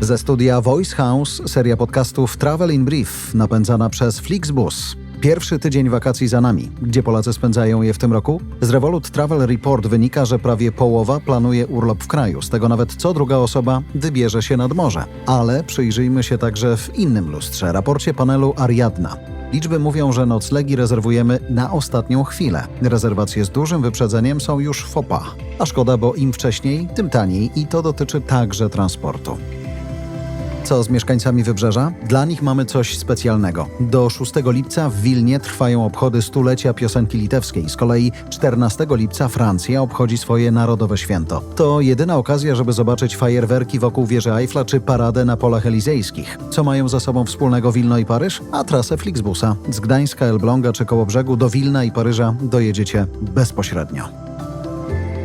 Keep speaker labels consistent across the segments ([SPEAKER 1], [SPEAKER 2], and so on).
[SPEAKER 1] Ze studia Voice House seria podcastów Travel in Brief napędzana przez Flixbus. Pierwszy tydzień wakacji za nami. Gdzie Polacy spędzają je w tym roku? Z Revolut Travel Report wynika, że prawie połowa planuje urlop w kraju. Z tego nawet co druga osoba wybierze się nad morze. Ale przyjrzyjmy się także w innym lustrze, raporcie panelu Ariadna. Liczby mówią, że noclegi rezerwujemy na ostatnią chwilę. Rezerwacje z dużym wyprzedzeniem są już fopa. A szkoda, bo im wcześniej, tym taniej i to dotyczy także transportu. Co z mieszkańcami wybrzeża? Dla nich mamy coś specjalnego. Do 6 lipca w Wilnie trwają obchody stulecia piosenki litewskiej. Z kolei 14 lipca Francja obchodzi swoje narodowe święto. To jedyna okazja, żeby zobaczyć fajerwerki wokół wieży Eiffla czy paradę na polach elizejskich. Co mają za sobą wspólnego Wilno i Paryż? A trasę Flixbusa. Z Gdańska, Elbląga czy Kołobrzegu do Wilna i Paryża dojedziecie bezpośrednio.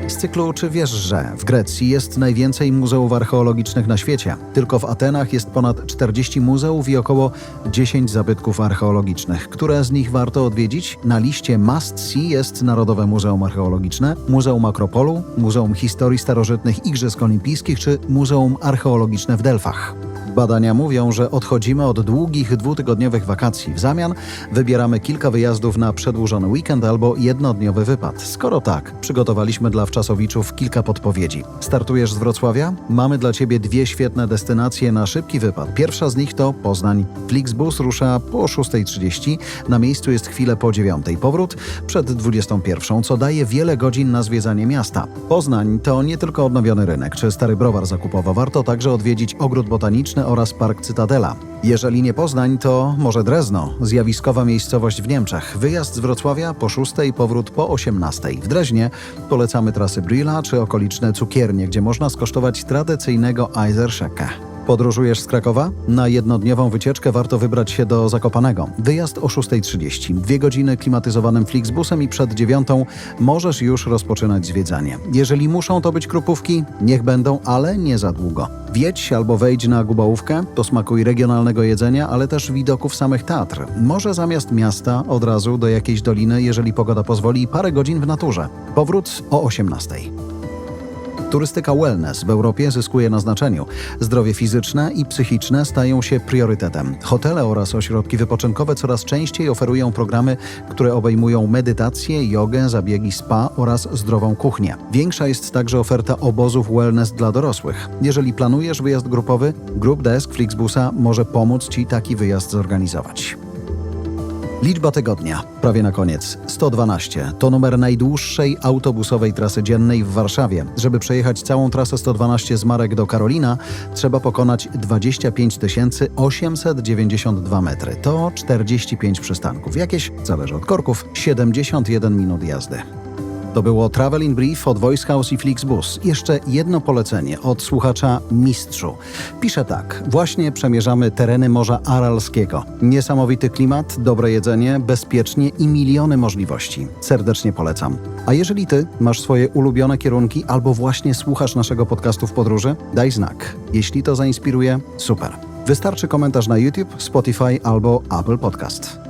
[SPEAKER 1] Z cyklu Czy wiesz, że w Grecji jest najwięcej muzeów archeologicznych na świecie? Tylko w Atenach jest ponad 40 muzeów i około 10 zabytków archeologicznych. Które z nich warto odwiedzić? Na liście Must See jest Narodowe Muzeum Archeologiczne, Muzeum Akropolu, Muzeum Historii Starożytnych Igrzysk Olimpijskich czy Muzeum Archeologiczne w Delfach. Badania mówią, że odchodzimy od długich dwutygodniowych wakacji. W zamian wybieramy kilka wyjazdów na przedłużony weekend albo jednodniowy wypad. Skoro tak, przygotowaliśmy dla wczasowiczów kilka podpowiedzi. Startujesz z Wrocławia? Mamy dla Ciebie dwie świetne destynacje na szybki wypad. Pierwsza z nich to Poznań. Flixbus rusza po 6.30, na miejscu jest chwilę po 9.00. Powrót przed 21.00, co daje wiele godzin na zwiedzanie miasta. Poznań to nie tylko odnowiony rynek czy stary browar zakupowy, warto także odwiedzić ogród botaniczny oraz park Cytadela. Jeżeli nie Poznań, to może Drezno, zjawiskowa miejscowość w Niemczech. Wyjazd z Wrocławia po 6, powrót po 18. W Dreźnie polecamy trasy Brilla czy okoliczne cukiernie, gdzie można skosztować tradycyjnego Eiserschecke. Podróżujesz z Krakowa? Na jednodniową wycieczkę warto wybrać się do Zakopanego. Wyjazd o 6.30. Dwie godziny klimatyzowanym Flixbusem i przed dziewiątą możesz już rozpoczynać zwiedzanie. Jeżeli muszą to być krupówki, niech będą, ale nie za długo. Wiedź albo wejdź na Gubałówkę, posmakuj regionalnego jedzenia, ale też widoków samych Tatr. Może zamiast miasta od razu do jakiejś doliny, jeżeli pogoda pozwoli, parę godzin w naturze. Powrót o 18.00. Turystyka wellness w Europie zyskuje na znaczeniu. Zdrowie fizyczne i psychiczne stają się priorytetem. Hotele oraz ośrodki wypoczynkowe coraz częściej oferują programy, które obejmują medytację, jogę, zabiegi spa oraz zdrową kuchnię. Większa jest także oferta obozów wellness dla dorosłych. Jeżeli planujesz wyjazd grupowy, Group Desk Flixbusa może pomóc Ci taki wyjazd zorganizować. Liczba tygodnia, prawie na koniec. 112 to numer najdłuższej autobusowej trasy dziennej w Warszawie. Żeby przejechać całą trasę 112 z Marek do Karolina, trzeba pokonać 25 892 metry. To 45 przystanków. Jakieś, zależy od korków, 71 minut jazdy. To było Travel in Brief od Voice House i Flixbus. Jeszcze jedno polecenie od słuchacza Mistrzu. Pisze tak. Właśnie przemierzamy tereny Morza Aralskiego. Niesamowity klimat, dobre jedzenie, bezpiecznie i miliony możliwości. Serdecznie polecam. A jeżeli ty masz swoje ulubione kierunki albo właśnie słuchasz naszego podcastu w podróży, daj znak. Jeśli to zainspiruje, super. Wystarczy komentarz na YouTube, Spotify albo Apple Podcast.